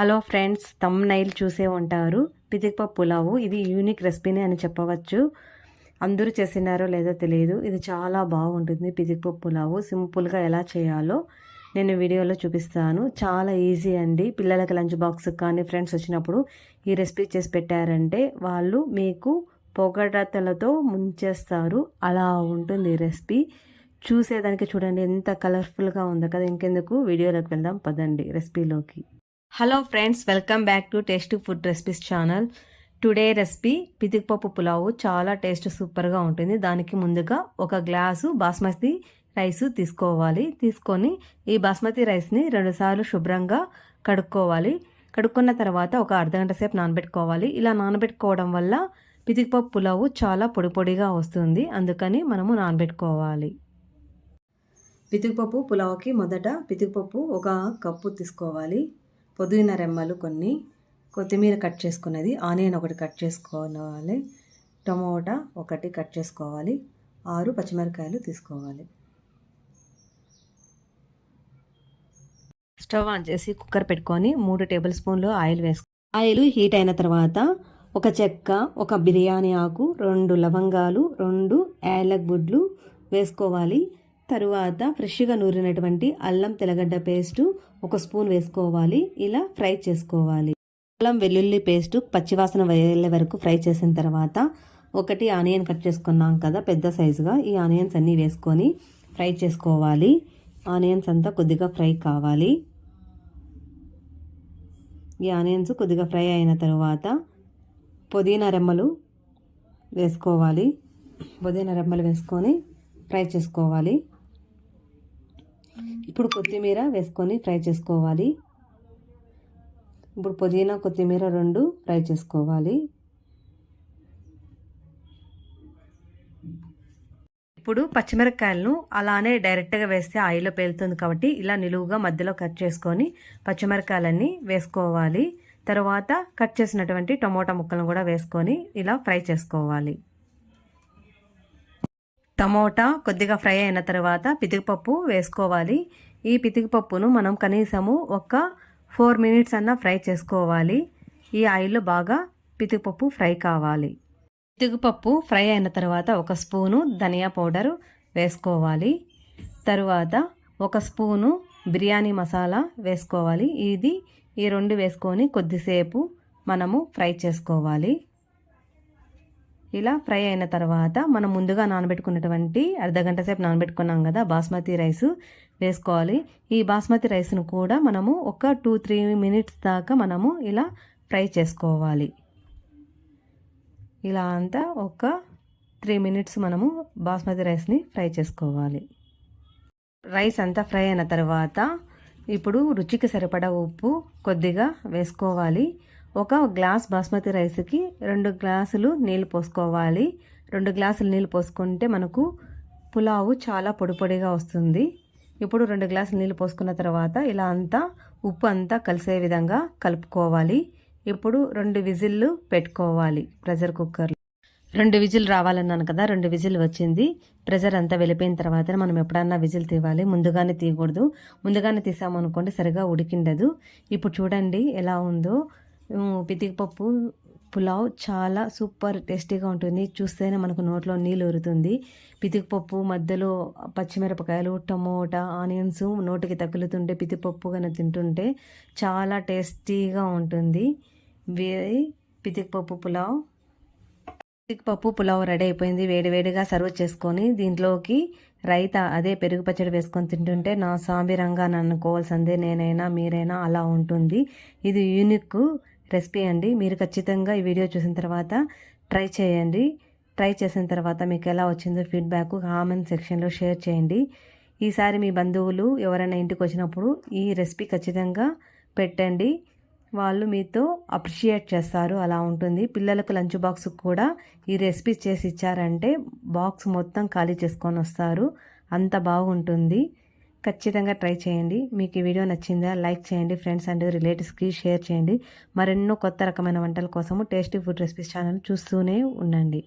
Hello friends తమ్ Nile చూసే ఉంటారు. పితిక్పప్పు పులావు ఇది యూనిక్ రెసిపీనే అని చెప్పవచ్చు. అందరూ చేసినారో లేదో తెలియదు. ఇది చాలా బాగుంటుంది పితిక్పప్పు పులావు. సింపుల్గా ఎలా చేయాలో నేను వీడియోలో చూపిస్తాను. చాలా ఈజీ అండి. పిల్లలకి లంచ్ బాక్స్ కానీ ఫ్రెండ్స్ వచ్చినప్పుడు ఈ రెసిపీ చేసి పెట్టారంటే వాళ్ళు మీకు పొగడతలతో ముంచేస్తారు. అలా ఉంటుంది ఈ రెసిపీ చూసేదానికి చూడండి ఎంత కలర్ఫుల్గా ఉందో కదా. ఇంకెందుకు? వీడియోలోకి వెళ్దాం పదండి రెసిపీలోకి hello friends welcome back to taste food recipes channel today recipe పితికిపప్పు pulao చాలా టేస్ట్ సూపర్గా ఉంటుంది. దానికి ముందుగా ఒక గ్లాసు బాస్మతి రైస్ తీసుకోవాలి. తీసుకొని ఈ బాస్మతి రైస్ని రెండుసార్లు శుభ్రంగా కడుక్కోవాలి. కడుక్కున్న తర్వాత ఒక అర్ధగంట సేపు నానబెట్టుకోవాలి. ఇలా నానబెట్టుకోవడం వల్ల పితికిపప్పు పులావు చాలా పొడి పొడిగా వస్తుంది. అందుకని మనము నానబెట్టుకోవాలి. పితికిపప్పు పులావుకి మొదట పితికిపప్పు ఒక కప్పు తీసుకోవాలి. పుదీనా రెమ్మలు కొన్ని కొత్తిమీర కట్ చేసుకున్నది ఆనియన్ ఒకటి కట్ చేసుకోవాలి టమోటా ఒకటి కట్ చేసుకోవాలి ఆరు పచ్చిమిరకాయలు తీసుకోవాలి. స్టవ్ ఆన్ చేసి కుక్కర్ పెట్టుకొని మూడు టేబుల్ స్పూన్లు ఆయిల్ వేసుకో ఆయిల్ హీట్ అయిన తర్వాత ఒక చెక్క ఒక బిర్యానీ ఆకు రెండు లవంగాలు రెండు యాలక్ గుడ్లు వేసుకోవాలి. తరువాత ఫ్రెష్గా నూరినటువంటి అల్లం తెల్లగడ్డ పేస్టు ఒక స్పూన్ వేసుకోవాలి. ఇలా ఫ్రై చేసుకోవాలి. అల్లం వెల్లుల్లి పేస్టు పచ్చివాసన వేయలే వరకు ఫ్రై చేసిన తర్వాత ఒకటి ఆనియన్ కట్ చేసుకున్నాం కదా పెద్ద సైజుగా. ఈ ఆనియన్స్ అన్నీ వేసుకొని ఫ్రై చేసుకోవాలి. ఆనియన్స్ అంతా కొద్దిగా ఫ్రై కావాలి. ఈ ఆనియన్స్ కొద్దిగా ఫ్రై అయిన తర్వాత పుదీనా రెమ్మలు వేసుకోవాలి. పుదీనా రెమ్మలు వేసుకొని ఫ్రై చేసుకోవాలి. ఇప్పుడు కొత్తిమీర వేసుకొని ఫ్రై చేసుకోవాలి. ఇప్పుడు పుదీనా కొత్తిమీర రెండు ఫ్రై చేసుకోవాలి. ఇప్పుడు పచ్చిమిరపకాయలను అలానే డైరెక్ట్గా వేస్తే ఆయిల్లో పేలుతుంది కాబట్టి ఇలా నిలువుగా మధ్యలో కట్ చేసుకొని పచ్చిమిరపకాయలన్నీ వేసుకోవాలి. తర్వాత కట్ చేసినటువంటి టమోటా ముక్కలను కూడా వేసుకొని ఇలా ఫ్రై చేసుకోవాలి. టమోటా కొద్దిగా ఫ్రై అయిన తర్వాత పితికిపప్పు వేసుకోవాలి. ఈ పితికిపప్పును మనం కనీసము ఒక ఫోర్ మినిట్స్ అన్న ఫ్రై చేసుకోవాలి. ఈ ఆయిల్లో బాగా పితికిపప్పు ఫ్రై కావాలి. పితికిపప్పు ఫ్రై అయిన తర్వాత ఒక స్పూను ధనియా పౌడర్ వేసుకోవాలి. తరువాత ఒక స్పూను బిర్యానీ మసాలా వేసుకోవాలి. ఇది ఈ రెండు వేసుకొని కొద్దిసేపు మనము ఫ్రై చేసుకోవాలి. ఇలా ఫ్రై అయిన తర్వాత మనం ముందుగా నానబెట్టుకున్నటువంటి అర్ధగంట సేపు నానబెట్టుకున్నాం కదా బాస్మతి రైస్ వేసుకోవాలి. ఈ బాస్మతి రైస్ను కూడా మనము ఒక టూ త్రీ మినిట్స్ దాకా మనము ఇలా ఫ్రై చేసుకోవాలి. ఇలా అంతా ఒక త్రీ మినిట్స్ మనము బాస్మతి రైస్ని ఫ్రై చేసుకోవాలి. రైస్ అంతా ఫ్రై అయిన తర్వాత ఇప్పుడు రుచికి సరిపడా ఉప్పు కొద్దిగా వేసుకోవాలి. ఒక గ్లాస్ బాస్మతి రైస్కి రెండు గ్లాసులు నీళ్ళు పోసుకోవాలి. రెండు గ్లాసులు నీళ్ళు పోసుకుంటే మనకు పులావు చాలా పొడిపొడిగా వస్తుంది. ఇప్పుడు రెండు గ్లాసులు నీళ్ళు పోసుకున్న తర్వాత ఇలా అంతా ఉప్పు అంతా కలిసే విధంగా కలుపుకోవాలి. ఇప్పుడు రెండు విజిల్లు పెట్టుకోవాలి ప్రెషర్ కుక్కర్లో. రెండు విజిల్ రావాలన్నాను కదా రెండు విజిల్ వచ్చింది. ప్రెషర్ అంతా వెళ్ళిపోయిన తర్వాత మనం ఎప్పుడన్నా విజిల్ తీవాలి. ముందుగానే తీయకూడదు. ముందుగానే తీసామనుకోండి సరిగా ఉడికిండదు. ఇప్పుడు చూడండి ఎలా ఉందో. పితికపప్పు పులావ్ చాలా సూపర్ టేస్టీగా ఉంటుంది. చూస్తేనే మనకు నోట్లో నీళ్ళు ఊరుతుంది. పితికిపప్పు మధ్యలో పచ్చిమిరపకాయలు టమోటా ఆనియన్స్ నోటికి తగులుతుంటే పితిపప్పు కానీ తింటుంటే చాలా టేస్టీగా ఉంటుంది. పితికిపప్పు పులావ్. పితికిపప్పు పులావ్ రెడీ అయిపోయింది. వేడివేడిగా సర్వ్ చేసుకొని దీంట్లోకి రైత అదే పెరుగు పచ్చడి వేసుకొని తింటుంటే నా సాంబిరంగా కోవాల్సిందే. నేనైనా మీరైనా అలా ఉంటుంది. ఇది యూనిక్ రెసిపీ అండి. మీరు ఖచ్చితంగా ఈ వీడియో చూసిన తర్వాత ట్రై చేయండి. ట్రై చేసిన తర్వాత మీకు ఎలా వచ్చిందో ఫీడ్బ్యాక్ కామెంట్ సెక్షన్లో షేర్ చేయండి. ఈసారి మీ బంధువులు ఎవరైనా ఇంటికి వచ్చినప్పుడు ఈ రెసిపీ ఖచ్చితంగా పెట్టండి. వాళ్ళు మీతో అప్రిషియేట్ చేస్తారు. అలా ఉంటుంది. పిల్లలకు లంచ్ బాక్స్ కూడా ఈ రెసిపీ చేసి ఇచ్చారంటే బాక్స్ మొత్తం ఖాళీ చేసుకొని వస్తారు. అంత బాగుంటుంది. ఖచ్చితంగా ట్రై చేయండి. మీకు ఈ వీడియో నచ్చిందా లైక్ చేయండి. ఫ్రెండ్స్ అండ్ రిలేటివ్స్కి షేర్ చేయండి. మరెన్నో కొత్త రకమైన వంటల కోసము టేస్టీ ఫుడ్ రెసిపీస్ ఛానల్ చూస్తూనే ఉండండి.